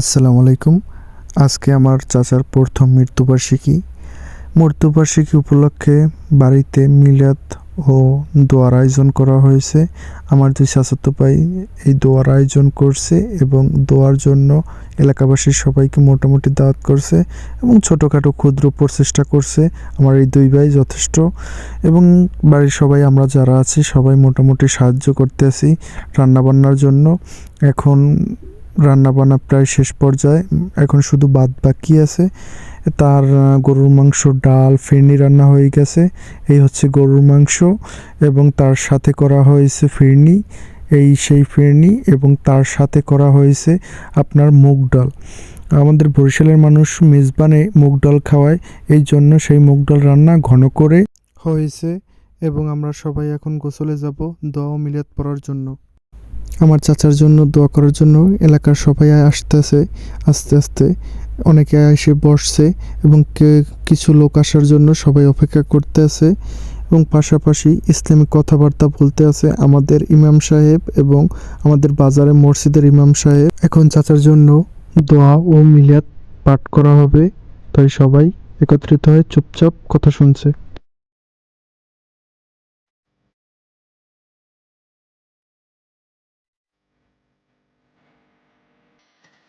আসসালামু আলাইকুম। আজকে আমার চাচার প্রথম মৃত্যুবার্ষিকী। মৃত্যুবার্ষিকী উপলক্ষে বাড়িতে মিলাদ ও দোয়ার আয়োজন করা হয়েছে। আমার দুই চাচাতো ভাই এই দোয়ার আয়োজন করছে এবং দোয়ার জন্য এলাকাবাসীর সবাইকে মোটামুটি দাওয়াত করছে এবং ছোটোখাটো ক্ষুদ্র প্রচেষ্টা করছে। আমার এই দুই ভাই যথেষ্ট এবং বাড়ির সবাই আমরা যারা আছি সবাই মোটামুটি সাহায্য করতে আছি রান্নাবান্নার জন্য। এখন রান্নাবান্না প্রায় শেষ পর্যায়ে। এখন শুধু বাদ বাকি আছে। তার গরুর মাংস, ডাল, ফিরনি রান্না হয়ে গেছে। এই হচ্ছে গরুর মাংস এবং তার সাথে করা হয়েছে ফিরনি। এই সেই ফিরনি এবং তার সাথে করা হয়েছে আপনার মুগ ডাল। আমাদের বরিশালের মানুষ মেজবানে মুগ ডাল খাওয়ায়। এই জন্য সেই মুগ ডাল রান্না ঘন করে হয়েছে এবং আমরা সবাই এখন গোসলে যাব দোয়া মিলাদ পড়ার জন্য। আমার চাচার জন্য দোয়া করার জন্য এলাকার সবাই আসতেছে, আস্তে আস্তে। অনেকে এসে বসছে এবং কিছু লোক আসার জন্য সবাই অপেক্ষা করতে আছে এবং পাশাপাশি ইসলামিক কথাবার্তা বলতে আছে আমাদের ইমাম সাহেব এবং আমাদের বাজারে মসজিদের ইমাম সাহেব। এখন চাচার জন্য দোয়া ও মিলাদ পাঠ করা হবে, তাই সবাই একত্রিত হয়ে চুপচাপ কথা শুনছে।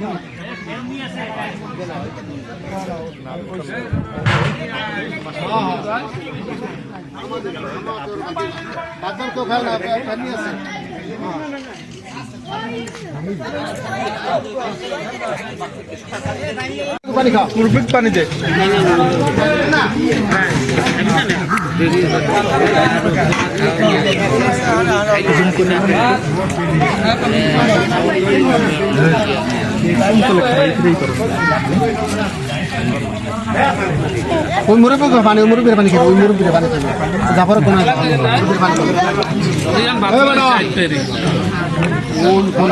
পানি আছে পানি দে ওই মুরব্বী পানি ওই মুরব্বীর পানি খাবে ওই মুরব্বীর পানি খাবে জাফর কোন